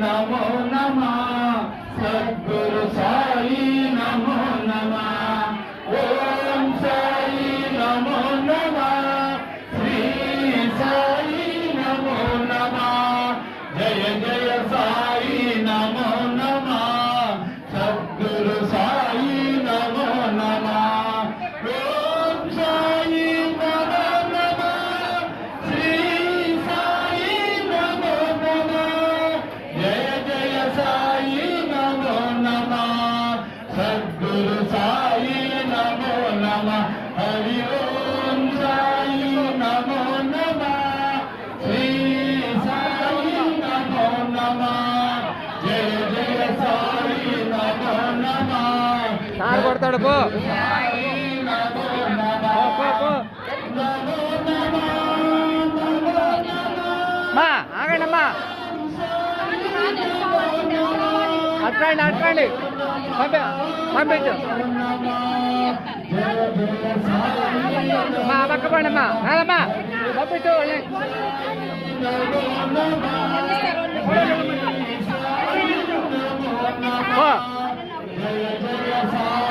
నమో నమ. సద్గురు సాయి వస్తాడు పో మా ఆగండి అమ్మా అట్రండి అట్రండి. పంపి పంపించు. మా పక్క పండి అమ్మా కాదమ్మా పంపించు Oh.